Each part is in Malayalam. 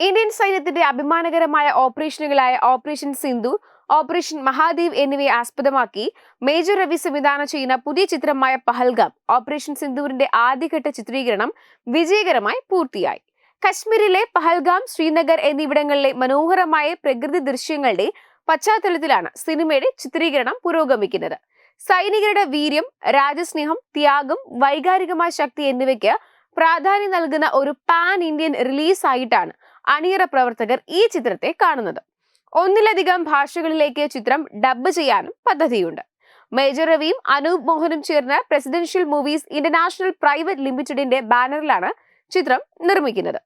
ഇന്ത്യൻ സൈന്യത്തിന്റെ അഭിമാനകരമായ ഓപ്പറേഷനുകളായ ഓപ്പറേഷൻ സിന്ധു ഓപ്പറേഷൻ മഹാദേവ് എന്നിവയെ ആസ്പദമാക്കി മേജർ രവി സംവിധാനം ചെയ്യുന്ന പുതിയ ചിത്രമായ പഹൽഗാം ഓപ്പറേഷൻ സിന്ധുവിന്റെ ആദ്യഘട്ട ചിത്രീകരണം വിജയകരമായി പൂർത്തിയായി. കശ്മീരിലെ പഹൽഗാം ശ്രീനഗർ എന്നിവിടങ്ങളിലെ മനോഹരമായ പ്രകൃതി ദൃശ്യങ്ങളുടെ പശ്ചാത്തലത്തിലാണ് സിനിമയുടെ ചിത്രീകരണം പുരോഗമിക്കുന്നത്. സൈനികരുടെ വീര്യം രാജസ്നേഹം ത്യാഗം വൈകാരികമായ ശക്തി എന്നിവയ്ക്ക് പ്രാധാന്യം നൽകുന്ന ഒരു പാൻ ഇന്ത്യൻ റിലീസ് ആയിട്ടാണ് അണിയറ പ്രവർത്തകർ ഈ ചിത്രത്തെ കാണുന്നത്. ഒന്നിലധികം ഭാഷകളിലേക്ക് ചിത്രം ഡബ് ചെയ്യാനും പദ്ധതിയുണ്ട്. മേജർ രവിയും അനൂപ് മോഹനും ചേർന്ന് പ്രസിഡൻഷ്യൽ മൂവീസ് ഇന്റർനാഷണൽ പ്രൈവറ്റ് ലിമിറ്റഡിന്റെ ബാനറിലാണ് ചിത്രം നിർമ്മിക്കുന്നത്.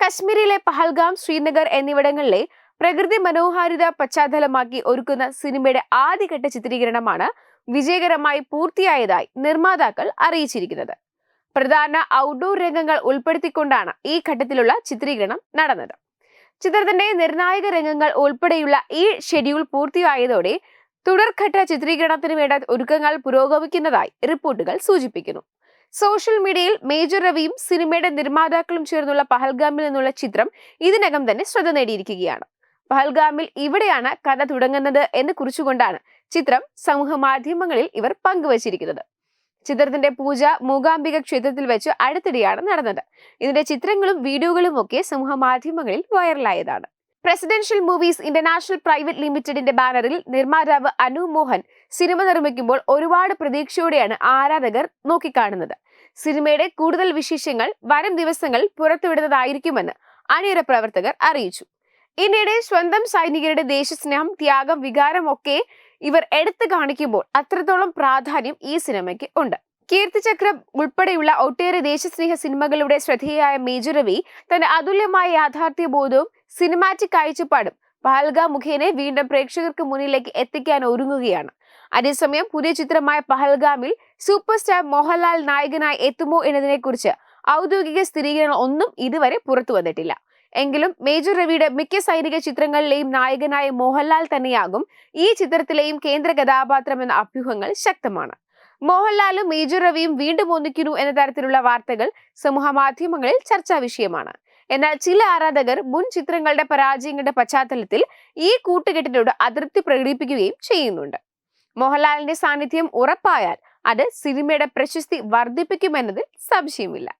കശ്മീരിലെ പഹൽഗാം ശ്രീനഗർ എന്നിവിടങ്ങളിലെ പ്രകൃതി മനോഹാരിത പശ്ചാത്തലമാക്കി ഒരുക്കുന്ന സിനിമയുടെ ആദ്യഘട്ട ചിത്രീകരണമാണ് വിജയകരമായി പൂർത്തിയായതായി നിർമ്മാതാക്കൾ അറിയിച്ചിരിക്കുന്നത്. പ്രധാന ഔട്ട്ഡോർ രംഗങ്ങൾ ഉൾപ്പെടുത്തിക്കൊണ്ടാണ് ഈ ഘട്ടത്തിലുള്ള ചിത്രീകരണം നടന്നത്. ചിത്രത്തിന്റെ നിർണായക രംഗങ്ങൾ ഉൾപ്പെടെയുള്ള ഈ ഷെഡ്യൂൾ പൂർത്തിയായതോടെ തുടർഘട്ട ചിത്രീകരണത്തിന് വേണ്ട ഒരുക്കങ്ങൾ പുരോഗമിക്കുന്നതായി റിപ്പോർട്ടുകൾ സൂചിപ്പിക്കുന്നു. സോഷ്യൽ മീഡിയയിൽ മേജർ രവിയും സിനിമയുടെ നിർമ്മാതാക്കളും ചേർന്നുള്ള പഹൽഗാമിൽ നിന്നുള്ള ചിത്രം ഇതിനകം തന്നെ ശ്രദ്ധ നേടിയിരിക്കുകയാണ്. പഹൽഗാമിൽ ഇവിടെയാണ് കഥ തുടങ്ങുന്നത് എന്ന് കുറിച്ചുകൊണ്ടാണ് ചിത്രം സമൂഹ മാധ്യമങ്ങളിൽ ഇവർ പങ്കുവച്ചിരിക്കുന്നത്. ചിത്രത്തിന്റെ പൂജ മൂകാംബിക ക്ഷേത്രത്തിൽ വെച്ച് അടുത്തിടെയാണ് നടന്നത്. ഇതിന്റെ ചിത്രങ്ങളും വീഡിയോകളും ഒക്കെ സമൂഹ മാധ്യമങ്ങളിൽ വൈറലായതാണ്. പ്രസിഡൻഷ്യൽ മൂവീസ് ഇന്റർനാഷണൽ പ്രൈവറ്റ് ലിമിറ്റഡിന്റെ ബാനറിൽ നിർമ്മാതാവ് അനു മോഹൻ സിനിമ നിർമ്മിക്കുമ്പോൾ ഒരുപാട് പ്രതീക്ഷയോടെയാണ് ആരാധകർ നോക്കിക്കാണുന്നത്. സിനിമയുടെ കൂടുതൽ വിശേഷങ്ങൾ വരും ദിവസങ്ങൾ പുറത്തുവിടുന്നതായിരിക്കുമെന്ന് അണിയറ പ്രവർത്തകർ അറിയിച്ചു. ഇന്ത്യയുടെ സ്വന്തം സൈനികരുടെ ദേശസ്നേഹം ത്യാഗം വികാരം ഒക്കെ ഇവർ എടുത്തു കാണിക്കുമ്പോൾ അത്രത്തോളം പ്രാധാന്യം ഈ സിനിമയ്ക്ക് ഉണ്ട്. കീർത്തിചക്രം ഉൾപ്പെടെയുള്ള ഒട്ടേറെ ദേശസ്നേഹ സിനിമകളുടെ ശ്രദ്ധേയായ മേജർ രവി തന്റെ അതുല്യമായ യാഥാർത്ഥ്യ ബോധവും സിനിമാറ്റിക് കാഴ്ചപ്പാടും പഹൽഗ മുഖേന വീണ്ടും പ്രേക്ഷകർക്ക് മുന്നിലേക്ക് എത്തിക്കാൻ ഒരുങ്ങുകയാണ്. അതേസമയം പുതിയ ചിത്രമായ പഹൽഗാമിൽ സൂപ്പർ സ്റ്റാർ മോഹൻലാൽ നായകനായി എത്തുമോ എന്നതിനെക്കുറിച്ച് ഔദ്യോഗിക സ്ഥിരീകരണം ഒന്നും ഇതുവരെ പുറത്തു വന്നിട്ടില്ല. എങ്കിലും മേജർ രവിയുടെ മിക്ക സൈനിക ചിത്രങ്ങളിലെയും നായകനായ മോഹൻലാൽ തന്നെയാകും ഈ ചിത്രത്തിലെയും കേന്ദ്ര കഥാപാത്രമെന്ന അഭ്യൂഹങ്ങൾ ശക്തമാണ്. മോഹൻലാലും മേജർ രവിയും വീണ്ടും ഒന്നിക്കുന്നു എന്ന തരത്തിലുള്ള വാർത്തകൾ സമൂഹ മാധ്യമങ്ങളിൽ ചർച്ചാ വിഷയമാണ്. എന്നാൽ ചില ആരാധകർ മുൻ ചിത്രങ്ങളുടെ പരാജയങ്ങളുടെ പശ്ചാത്തലത്തിൽ ഈ കൂട്ടുകെട്ടിനോട് അതൃപ്തി പ്രകടിപ്പിക്കുകയും ചെയ്യുന്നുണ്ട്. മോഹൻലാലിന്റെ സാന്നിധ്യം ഉറപ്പായാൽ അത് സിനിമയുടെ പ്രശസ്തി വർദ്ധിപ്പിക്കുമെന്നതിൽ സംശയമില്ല.